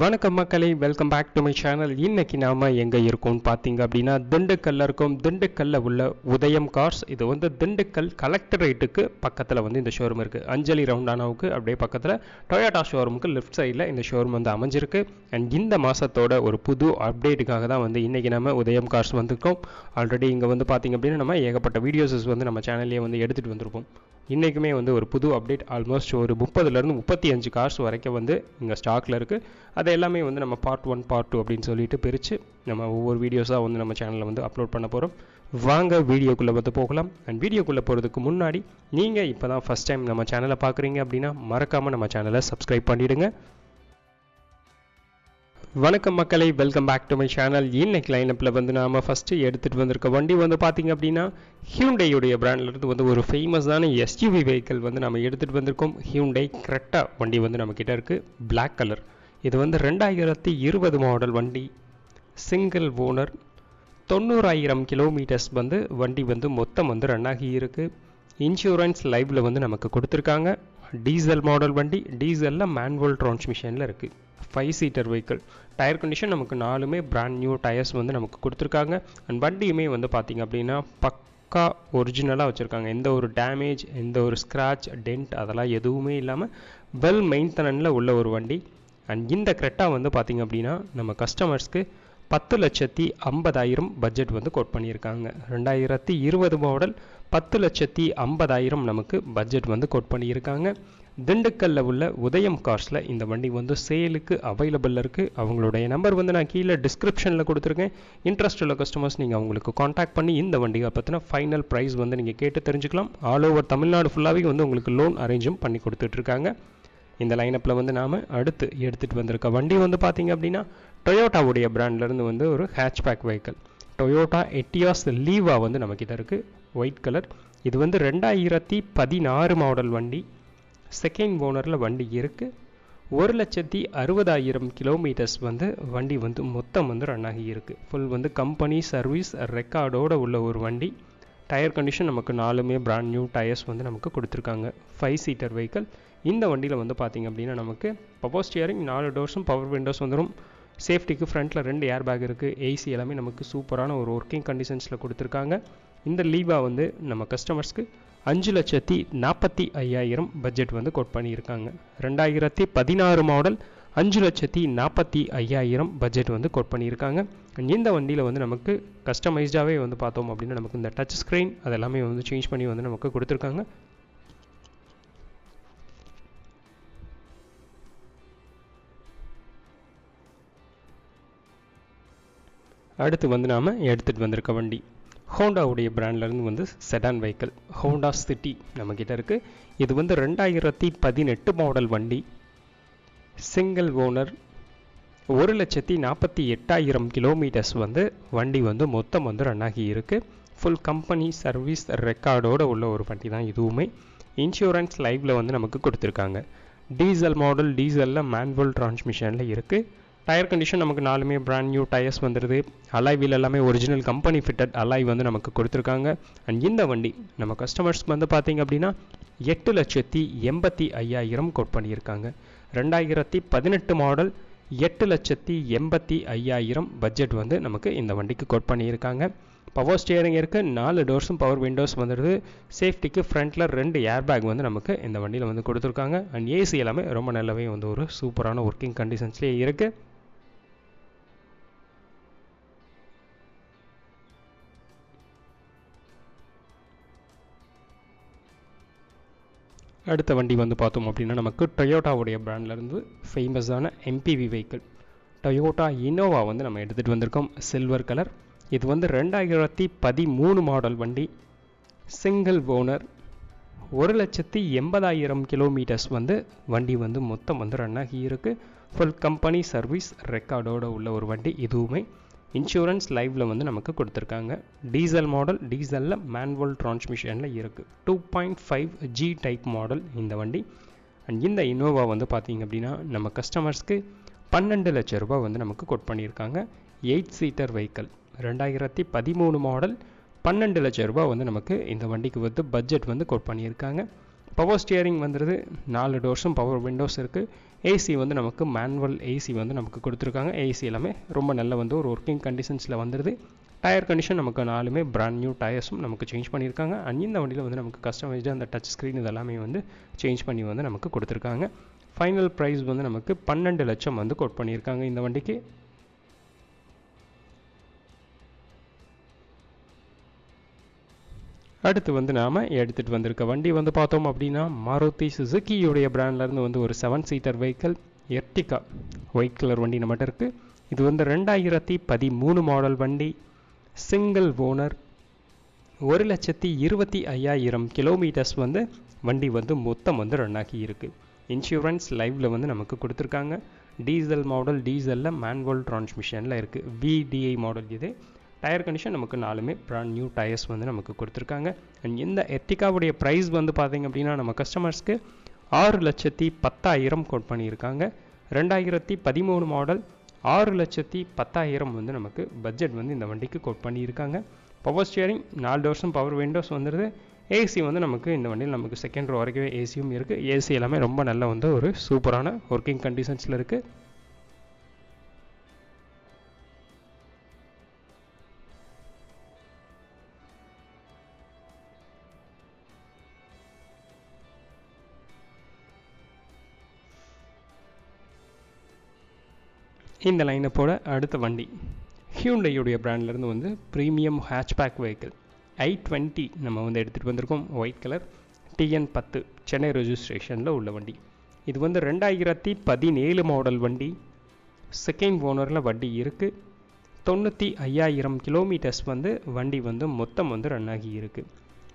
வணக்கம் மக்களை welcome back to my channel இன்னைக்கு நாம எங்க இருக்கோம்னு பார்த்தீங்க அப்படின்னா திண்டுக்கல்ல இருக்கோம். திண்டுக்கல்ல உள்ள உதயம் கார்ஸ் இது வந்து திண்டுக்கல் கலெக்டரேட்டுக்கு பக்கத்தில் வந்து இந்த ஷோரூம் இருக்கு. அஞ்சலி ரவுண்டானாவுக்கு அப்படியே பக்கத்தில் டொயோட்டா ஷோரூமுக்கு லெஃப்ட் சைடில் இந்த ஷோரூம் வந்து அமைஞ்சிருக்கு. அண்ட் இந்த மாசத்தோட ஒரு புது அப்டேட்டுக்காக தான் வந்து இன்னைக்கு நம்ம உதயம் கார்ஸ் வந்திருக்கோம். ஆல்ரெடி இங்கே வந்து பார்த்தீங்க அப்படின்னா நம்ம ஏகப்பட்ட வீடியோஸஸ் வந்து நம்ம சேனல்லேயே வந்து எடுத்துகிட்டு வந்திருப்போம். இன்றைக்குமே வந்து ஒரு புது அப்டேட் ஆல்மோஸ்ட் ஒரு முப்பதுலேருந்து முப்பத்தி அஞ்சு கார்ஸ் வரைக்கும் வந்து இங்கே ஸ்டாக்கில் இருக்குது அது எல்லாமே வந்து நம்ம பார்ட் ஒன் பார்ட் டூ அப்படின்னு சொல்லிட்டு பிரித்து நம்ம ஒவ்வொரு வீடியோஸாக வந்து நம்ம சேனலில் வந்து அப்லோட் பண்ண போகிறோம் வாங்க வீடியோக்குள்ளே வந்து போகலாம். அண்ட் வீடியோக்குள்ளே போகிறதுக்கு முன்னாடி நீங்கள் இப்போ தான் ஃபஸ்ட் டைம் நம்ம சேனலை பார்க்குறீங்க அப்படின்னா மறக்காமல் நம்ம சேனலை சப்ஸ்கிரைப் பண்ணிவிடுங்க வணக்கம் மக்களை welcome back to my channel இன்னைக்கு லைனப்பில் வந்து நாம் ஃபஸ்ட்டு எடுத்துகிட்டு வந்திருக்க வண்டி வந்து பார்த்தீங்க அப்படின்னா ஹியூண்டையுடைய பிராண்ட்லேருந்து வந்து ஒரு ஃபேமஸான எஸ்யூவி வெஹிக்கிள் வந்து நம்ம எடுத்துகிட்டு வந்திருக்கோம். ஹியூண்டை கரெக்டாக வண்டி வந்து நம்மக்கிட்ட இருக்குது பிளாக் கலர் இது வந்து ரெண்டாயிரத்தி இருபது மாடல் வண்டி. சிங்கிள் ஓனர் தொண்ணூறாயிரம் கிலோமீட்டர்ஸ் வந்து வண்டி வந்து மொத்தம் வந்து ரன் ஆகி இன்சூரன்ஸ் லைவில் வந்து நமக்கு கொடுத்துருக்காங்க. டீசல் மாடல் வண்டி. டீசலில் மேன்வல் டிரான்ஸ்மிஷனில் இருக்குது five seater vehicle tyre condition நமக்கு நாலுமே பிராண்ட் நியூ டயர்ஸ் வந்து நமக்கு கொடுத்துருக்காங்க. அண்ட் வண்டியுமே வந்து பார்த்திங்க அப்படின்னா பக்கா ஒரிஜினலாக வச்சுருக்காங்க. எந்த ஒரு டேமேஜ் எந்த ஒரு ஸ்க்ராட்ச் டென்ட் அதெல்லாம் எதுவுமே இல்லாமல் வெல் மெயின்டெனனில் உள்ள ஒரு வண்டி. அண்ட் இந்த கிரெட்டா வந்து பார்த்திங்க அப்படின்னா நம்ம கஸ்டமர்ஸ்க்கு பத்து லட்சத்தி ஐம்பதாயிரம் பட்ஜெட் வந்து கோட் பண்ணியிருக்காங்க. ரெண்டாயிரத்தி இருபது மாடல் பத்து லட்சத்தி ஐம்பதாயிரம் நமக்கு பட்ஜெட் வந்து கோட் பண்ணியிருக்காங்க. திண்டுக்கல்ல உள்ள உதயம் கார்ஸில் இந்த வண்டி வந்து சேலுக்கு அவைலபிள் இருக்குது அவங்களுடைய நம்பர் வந்து நான் கீழே டிஸ்கிரிப்ஷனில் கொடுத்துருக்கேன். இன்ட்ரெஸ்ட் உள்ள கஸ்டமர்ஸ் நீங்கள் அவங்களுக்கு காண்டாக்ட் பண்ணி இந்த வண்டியை பற்றின ஃபைனல் ப்ரைஸ் வந்து நீங்கள் கேட்டு தெரிஞ்சுக்கலாம். ஆல் ஓவர் தமிழ்நாடு ஃபுல்லாகவே வந்து உங்களுக்கு லோன் அரேஞ்சும் பண்ணி கொடுத்துட்ருக்காங்க இந்த லைனப்பில் வந்து நாம் அடுத்து எடுத்துகிட்டு வந்திருக்க வண்டி வந்து பார்த்தீங்க அப்படின்னா டொயோட்டாவுடைய பிராண்ட்லேருந்து வந்து ஒரு ஹேட்ச்பேக் வெஹிக்கிள் டொயோட்டா எட்டியாஸ் லீவா வந்து நமக்கு இதை இருக்குது ஒயிட் கலர் இது வந்து ரெண்டாயிரத்தி பதினாறு மாடல் வண்டி. செகண்ட் ஓனரில் வண்டி இருக்குது ஒரு லட்சத்தி அறுபதாயிரம் கிலோமீட்டர்ஸ் வந்து வண்டி வந்து மொத்தம் வந்து ரன் ஆகி இருக்குது ஃபுல் வந்து கம்பெனி சர்வீஸ் ரெக்கார்டோடு உள்ள ஒரு வண்டி. டயர் கண்டிஷன் நமக்கு நாலுமே பிராண்ட் நியூ டயர்ஸ் வந்து நமக்கு கொடுத்துருக்காங்க. ஃபைவ் சீட்டர் வெஹிக்கிள் இந்த வண்டியில் வந்து பார்த்திங்க அப்படின்னா நமக்கு பவர் ஸ்டியரிங் நாலு டோர்ஸும் பவர் விண்டோஸ் வந்துடும் சேஃப்டிக்கு ஃப்ரண்ட்டில் ரெண்டு ஏர் பேக் இருக்குது ஏசி எல்லாமே நமக்கு சூப்பரான ஒரு ஒர்க்கிங் கண்டிஷன்ஸில் கொடுத்துருக்காங்க. இந்த லீவா வந்து நம்ம கஸ்டமர்ஸ்க்கு அஞ்சு லட்சத்தி நாற்பத்தி ஐயாயிரம் பட்ஜெட் வந்து கோட் பண்ணியிருக்காங்க. ரெண்டாயிரத்தி பதினாறு மாடல் அஞ்சு லட்சத்தி நாற்பத்தி ஐயாயிரம் பட்ஜெட் வந்து கோட் பண்ணியிருக்காங்க. And இந்த வண்டியில் வந்து நமக்கு கஸ்டமைஸ்டாகவே வந்து பார்த்தோம் அப்படின்னா நமக்கு இந்த டச் ஸ்க்ரீன் அதெல்லாமே வந்து சேஞ்ச் பண்ணி வந்து நமக்கு கொடுத்துருக்காங்க. அடுத்து வந்து நாம் எடுத்துகிட்டு வந்திருக்க வண்டி. ஹோண்டாவுடைய பிராண்ட்லேருந்து வந்து செடான் வெஹிக்கிள் ஹோண்டா சிட்டி நம்மக்கிட்ட இருக்குது இது வந்து ரெண்டாயிரத்தி பதினெட்டு மாடல் வண்டி. சிங்கிள் ஓனர் ஒரு லட்சத்தி நாற்பத்தி எட்டாயிரம் கிலோமீட்டர்ஸ் வந்து வண்டி வந்து மொத்தம் வந்து ரன் ஆகி இருக்குது ஃபுல் கம்பெனி சர்வீஸ் ரெக்கார்டோட உள்ள ஒரு வண்டி தான் இதுவுமே. இன்சூரன்ஸ் லைவில் வந்து நமக்கு கொடுத்துருக்காங்க. டீசல் மாடல் டீசலில் மேன்வல் டிரான்ஸ்மிஷனில் இருக்குது டயர் கண்டிஷன் நமக்கு நாலுமே பிராண்ட் நியூ டயர்ஸ் வந்துடுது அலாய் வீல் எல்லாமே ஒரிஜினல் கம்பெனி ஃபிட்டட் அலாய் வந்து நமக்கு கொடுத்துருக்காங்க. அண்ட் இந்த வண்டி நம்ம கஸ்டமர்ஸ்க்கு வந்து பார்த்தீங்க அப்படின்னா எட்டு லட்சத்தி எண்பத்தி ஐயாயிரம் கோட் பண்ணியிருக்காங்க. ரெண்டாயிரத்தி பதினெட்டு மாடல் எட்டு லட்சத்தி எண்பத்தி ஐயாயிரம் பட்ஜெட் வந்து நமக்கு இந்த வண்டிக்கு கோட் பண்ணியிருக்காங்க. பவர் ஸ்டியரிங் இருக்குது நாலு டோர்ஸும் பவர் விண்டோஸ் வந்துடுது சேஃப்டிக்கு ஃப்ரண்ட்டில் ரெண்டு ஏர் பேக் வந்து நமக்கு இந்த வண்டியில் வந்து கொடுத்துருக்காங்க. அண்ட் ஏசி எல்லாமே ரொம்ப நல்லாவே வந்து ஒரு சூப்பரான ஒர்க்கிங் கண்டிஷன்ஸ்லேயே இருக்குது அடுத்த வண்டி வந்து பார்த்தோம் அப்படின்னா நமக்கு டொயோட்டாவுடைய பிராண்ட்லேருந்து ஃபேமஸான எம்பிவி வெஹிக்கிள் டொயோட்டா இனோவா வந்து நம்ம எடுத்துகிட்டு வந்திருக்கோம். சில்வர் கலர் இது வந்து ரெண்டாயிரத்தி பதிமூணு மாடல் வண்டி. சிங்கிள் ஓனர் ஒரு லட்சத்தி எண்பதாயிரம் கிலோமீட்டர்ஸ் வந்து வண்டி வந்து மொத்தம் வந்து ரன் ஆகி இருக்குது ஃபுல் கம்பெனி சர்வீஸ் ரெக்கார்டோட உள்ள ஒரு வண்டி. இதுவுமே இன்சூரன்ஸ் லைவில் வந்து நமக்கு கொடுத்துருக்காங்க. டீசல் மாடல் டீசலில் மேன்வல் டிரான்ஸ்மிஷனில் இருக்குது two point five G type model இந்த வண்டி. அண்ட் இந்த இனோவா வந்து பார்த்தீங்க அப்படின்னா நம்ம கஸ்டமர்ஸ்க்கு பன்னெண்டு லட்ச ரூபாய் வந்து நமக்கு கொட் பண்ணியிருக்காங்க. எயிட் சீட்டர் வெஹிக்கிள் ரெண்டாயிரத்தி பதிமூணு மாடல் பன்னெண்டு லட்ச ரூபாய் வந்து நமக்கு இந்த வண்டிக்கு வந்து பட்ஜெட் வந்து கோட் பண்ணியிருக்காங்க. பவர் ஸ்டியரிங் வந்துடுது நாலு டோர்ஸும் பவர் விண்டோஸ் இருக்குது ஏசி வந்து நமக்கு மேனுவல் ஏசி வந்து நமக்கு கொடுத்துருக்காங்க. ஏசி எல்லாமே ரொம்ப நல்ல வந்து ஒரு ஒர்க்கிங் கண்டிஷன்ஸில் வந்துடுது டயர் கண்டிஷன் நமக்கு நாலுமே பிராண்ட் நியூ டயர்ஸும் நமக்கு சேஞ்ச் பண்ணியிருக்காங்க. அண்ட் இந்த வண்டியில் வந்து நமக்கு கஸ்டமைஸ்டு அந்த டச் ஸ்க்ரீன் இதெல்லாமே வந்து சேஞ்ச் பண்ணி வந்து நமக்கு கொடுத்துருக்காங்க. ஃபைனல் ப்ரைஸ் வந்து நமக்கு பன்னெண்டு லட்சம் வந்து கோட் பண்ணியிருக்காங்க இந்த வண்டிக்கு. அடுத்து வந்து நாம் எடுத்துகிட்டு வந்திருக்க வண்டி வந்து பார்த்தோம் அப்படின்னா மாருதி சுசுக்கியுடைய பிராண்ட்லேருந்து வந்து ஒரு seven seater vehicle Ertiga white colour வண்டி நம்மகிட்ட இருக்குது இது வந்து ரெண்டாயிரத்தி பதிமூணு மாடல் வண்டி சிங்கிள் ஓனர் ஒரு லட்சத்தி இருபத்தி ஐயாயிரம் கிலோமீட்டர்ஸ் வந்து வண்டி வந்து மொத்தம் வந்து ரன் ஆகி இருக்குது இன்சூரன்ஸ் லைவில் வந்து நமக்கு கொடுத்துருக்காங்க. டீசல் மாடல் டீசலில் மேன்வல் டிரான்ஸ்மிஷனில் இருக்குது விடிஐ மாடல் இது. டயர் கண்டிஷன் நமக்கு நாலுமே ப்ராண்ட் நியூ டயர்ஸ் வந்து நமக்கு கொடுத்துருக்காங்க. அண்ட் இந்த எத்திகாவுடைய ப்ரைஸ் வந்து பார்த்திங்க அப்படின்னா நம்ம கஸ்டமர்ஸ்க்கு ஆறு லட்சத்தி பத்தாயிரம் கோட் பண்ணியிருக்காங்க. ரெண்டாயிரத்தி பதிமூணு மாடல் ஆறு லட்சத்தி பத்தாயிரம் வந்து நமக்கு பட்ஜெட் வந்து இந்த வண்டிக்கு கோட் பண்ணியிருக்காங்க. பவர் ஸ்டியரிங் நாலு டோர்ஸும் பவர் விண்டோஸ் வந்துடுது ஏசி வந்து நமக்கு இந்த வண்டியில் நமக்கு செகண்ட் ரோ வரைக்கும் ஏசியும் இருக்குது ஏசி எல்லாமே ரொம்ப நல்ல வந்து ஒரு சூப்பரான ஒர்க்கிங் கண்டிஷன்ஸில் இருக்குது இந்த லைனப்போட அடுத்த வண்டி. ஹியூண்டையுடைய பிராண்ட்லேருந்து வந்து premium hatchback vehicle i twenty நம்ம வந்து எடுத்துகிட்டு வந்திருக்கோம். ஒயிட் கலர் டிஎன் பத்து சென்னை ரெஜிஸ்ட்ரேஷனில் உள்ள வண்டி. இது வந்து ரெண்டாயிரத்தி பதினேழு மாடல் வண்டி. செகண்ட் ஓனரில் வண்டி இருக்குது தொண்ணூற்றி ஐயாயிரம் கிலோமீட்டர்ஸ் வந்து வண்டி வந்து மொத்தம் வந்து ரன் ஆகி இருக்குது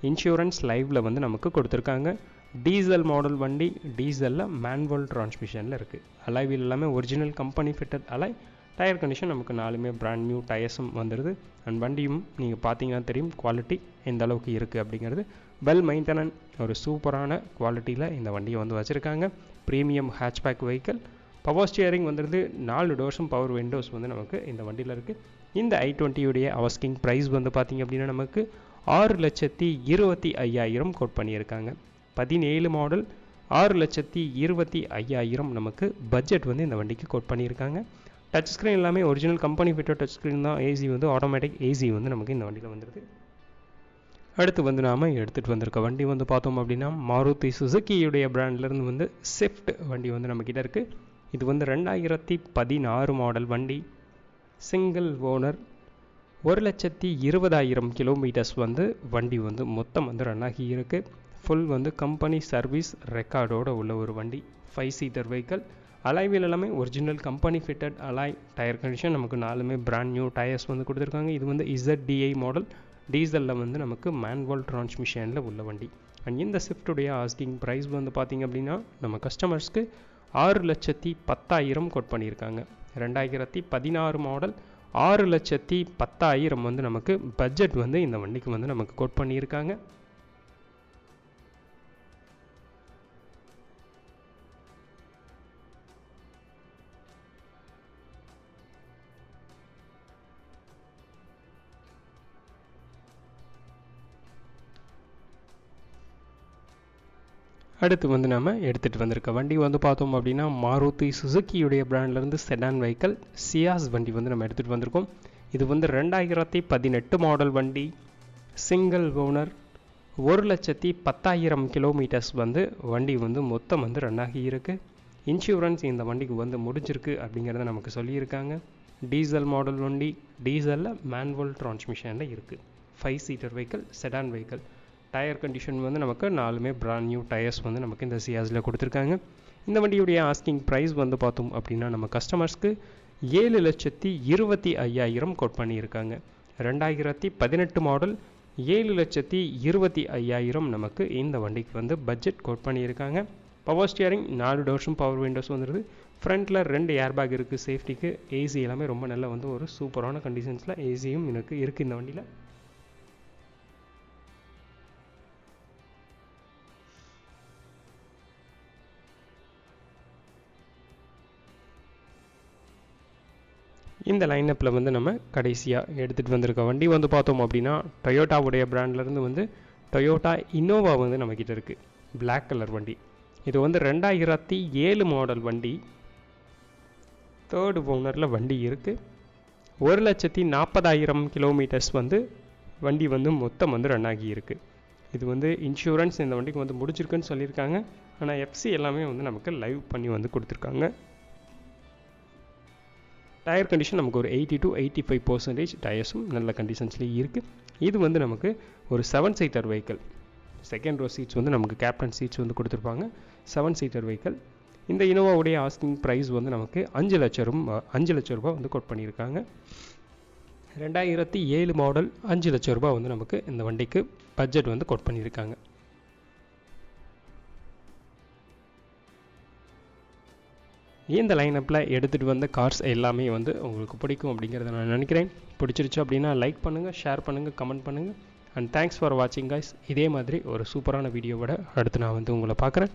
இன்சூரன்ஸ் லைவில் வந்து நமக்கு கொடுத்துருக்காங்க. டீசல் மாடல் வண்டி டீசலில் மேன்வல் டிரான்ஸ்மிஷனில் இருக்குது அலைவில் எல்லாமே original company fitted alloy tyre condition நமக்கு நாலுமே பிராண்ட் நியூ டயர்ஸும் வந்துடுது அண்ட் வண்டியும் நீங்கள் பார்த்தீங்கன்னா தெரியும் குவாலிட்டி எந்த அளவுக்கு இருக்குது அப்படிங்கிறது. வெல் மெயின்டெனன் ஒரு சூப்பரான குவாலிட்டியில் இந்த வண்டியை வந்து வச்சுருக்காங்க. Premium hatchback vehicle power steering வந்துருந்து நாலு டோர்ஸும் பவர் விண்டோஸ் வந்து நமக்கு இந்த வண்டியில் இருக்குது இந்த ஐ டுவெண்ட்டியுடைய அவஸ்கிங் ப்ரைஸ் வந்து பார்த்திங்க அப்படின்னா நமக்கு ஆறு லட்சத்தி இருபத்தி ஐயாயிரம் கோட் பண்ணியிருக்காங்க. பதினேழு மாடல் ஆறு லட்சத்தி இருபத்தி ஐயாயிரம் நமக்கு பட்ஜெட் வந்து இந்த வண்டிக்கு கோட் பண்ணியிருக்காங்க. டச் ஸ்க்ரீன் எல்லாமே original company fitted touch screen தான். ஏசி வந்து ஆட்டோமேட்டிக் ஏசி வந்து நமக்கு இந்த வண்டியில் வந்துடுது அடுத்து வந்து நாம் எடுத்துகிட்டு வந்திருக்க வண்டி வந்து பார்த்தோம் அப்படின்னா மாருதி சுசுக்கியுடைய பிராண்ட்லேருந்து வந்து ஸ்விஃப்ட் வண்டி வந்து நம்மக்கிட்ட இருக்குது இது வந்து ரெண்டாயிரத்தி பதினாறு மாடல் வண்டி. சிங்கிள் ஓனர் ஒரு லட்சத்தி இருபதாயிரம் கிலோமீட்டர்ஸ் வந்து வண்டி வந்து மொத்தம் வந்து ரன் ஆகி இருக்குது ஃபுல் வந்து கம்பெனி சர்வீஸ் ரெக்கார்டோட உள்ள ஒரு வண்டி. ஃபைவ் சீட்டர் வெஹிக்கல் அலைவில் எல்லாமே original company fitted alloy tyre condition நமக்கு நாலுமே பிராண்ட் நியூ டயர்ஸ் வந்து கொடுத்துருக்காங்க. இது வந்து இசட்டிஐ மாடல் டீசலில் வந்து நமக்கு மேன்வால் டிரான்ஸ்மிஷனில் உள்ள வண்டி. அண்ட் இந்த ஸ்விஃப்டுடைய ஆஸ்கிங் ப்ரைஸ் வந்து பார்த்திங்க அப்படின்னா நம்ம கஸ்டமர்ஸ்க்கு ஆறு லட்சத்தி பத்தாயிரம் கோட் பண்ணியிருக்காங்க. ரெண்டாயிரத்தி பதினாறு மாடல் ஆறு லட்சத்தி பத்தாயிரம் வந்து நமக்கு பட்ஜெட் வந்து இந்த வண்டிக்கு வந்து நமக்கு கோட் பண்ணியிருக்காங்க. அடுத்து வந்து நம்ம எடுத்துகிட்டு வந்திருக்க வண்டி வந்து பார்த்தோம் அப்படின்னா மாருதி சுசுக்கியுடைய பிராண்ட்லேருந்து செடான் வெஹிக்கல் சியாஸ் வண்டி வந்து நம்ம எடுத்துகிட்டு வந்திருக்கோம். இது வந்து ரெண்டாயிரத்தி பதினெட்டு மாடல் வண்டி. சிங்கிள் ஓனர் ஒரு லட்சத்தி பத்தாயிரம் கிலோமீட்டர்ஸ் வந்து வண்டி வந்து மொத்தம் வந்து ரன் ஆகி இருக்குது இன்சூரன்ஸ் இந்த வண்டிக்கு வந்து முடிஞ்சிருக்கு அப்படிங்கிறத நமக்கு சொல்லியிருக்காங்க. டீசல் மாடல் வண்டி டீசலில் மேன்வல் டிரான்ஸ்மிஷனில் இருக்குது five seater vehicle sedan vehicle tyre condition வந்து நமக்கு நாலுமே பிராண்ட் நியூ டயர்ஸ் வந்து நமக்கு இந்த சியாஸில் கொடுத்துருக்காங்க. இந்த வண்டியுடைய ஆஸ்கிங் ப்ரைஸ் வந்து பார்த்தோம் அப்படின்னா நம்ம கஸ்டமர்ஸ்க்கு ஏழு லட்சத்தி இருபத்தி ஐயாயிரம் கோட் பண்ணியிருக்காங்க. ரெண்டாயிரத்தி பதினெட்டு மாடல் ஏழு லட்சத்தி இருபத்தி ஐயாயிரம் நமக்கு இந்த வண்டிக்கு வந்து பட்ஜெட் கோட் பண்ணியிருக்காங்க. பவர் ஸ்டியரிங் நாலு டோர்ஸும் பவர் விண்டோஸ் வந்துடுது ஃப்ரண்ட்டில் ரெண்டு ஏர் பேக் இருக்குது சேஃப்டிக்கு ஏசி எல்லாமே ரொம்ப நல்ல வந்து ஒரு சூப்பரான கண்டிஷன்ஸில் ஏசியும் எனக்கு இருக்குது இந்த வண்டியில். இந்த லைனப்பில் வந்து நம்ம கடைசியாக எடுத்துகிட்டு வந்திருக்க வண்டி வந்து பார்த்தோம் அப்படின்னா டொயோட்டாவுடைய பிராண்ட்லேருந்து வந்து டொயோட்டா இன்னோவா வந்து நம்மக்கிட்ட இருக்குது பிளாக் கலர் வண்டி. இது வந்து ரெண்டாயிரத்தி ஏழு மாடல் வண்டி. தேர்டு ஓனரில் வண்டி இருக்குது ஒரு லட்சத்தி நாற்பதாயிரம் கிலோமீட்டர்ஸ் வந்து வண்டி வந்து மொத்தம் வந்து ரன் ஆகி இருக்குது இது வந்து இன்சூரன்ஸ் இந்த வண்டிக்கு வந்து முடிச்சிருக்குன்னு சொல்லியிருக்காங்க. ஆனால் எஃப்சி எல்லாமே வந்து நமக்கு லைவ் பண்ணி வந்து கொடுத்துருக்காங்க. டயர் கண்டிஷன் நமக்கு ஒரு eighty to eighty five percentage டயர்ஸும் நல்ல கண்டிஷன்ஸ்லேயே இருக்குது இது வந்து நமக்கு ஒரு seven seater vehicle second row seats வந்து நமக்கு கேப்டன் சீட்ஸ் வந்து கொடுத்துருப்பாங்க. செவன் சீட்டர் வெஹிக்கிள் இந்த இனோவாவுடைய ஆஸ்கிங் ப்ரைஸ் வந்து நமக்கு அஞ்சு லட்சம் ரூபா அஞ்சு லட்ச ரூபா வந்து கோட் பண்ணியிருக்காங்க. ரெண்டாயிரத்தி ஏழு மாடல் அஞ்சு லட்ச ரூபா வந்து நமக்கு இந்த வண்டிக்கு பட்ஜெட் வந்து கோட் பண்ணியிருக்காங்க. இந்த லைனப்பில் எடுத்துகிட்டு வந்த கார்ஸ் எல்லாமே வந்து உங்களுக்கு பிடிக்கும் அப்படிங்கிறத நான் நினைக்கிறேன். பிடிச்சிருச்சு அப்படின்னா லைக் பண்ணுங்கள் ஷேர் பண்ணுங்கள் கமெண்ட் பண்ணுங்கள் அண்ட் தேங்க்ஸ் ஃபார் வாட்சிங் காய்ஸ் இதே மாதிரி ஒரு சூப்பரான வீடியோவோட அடுத்து நான் வந்து உங்களை பார்க்குறேன்.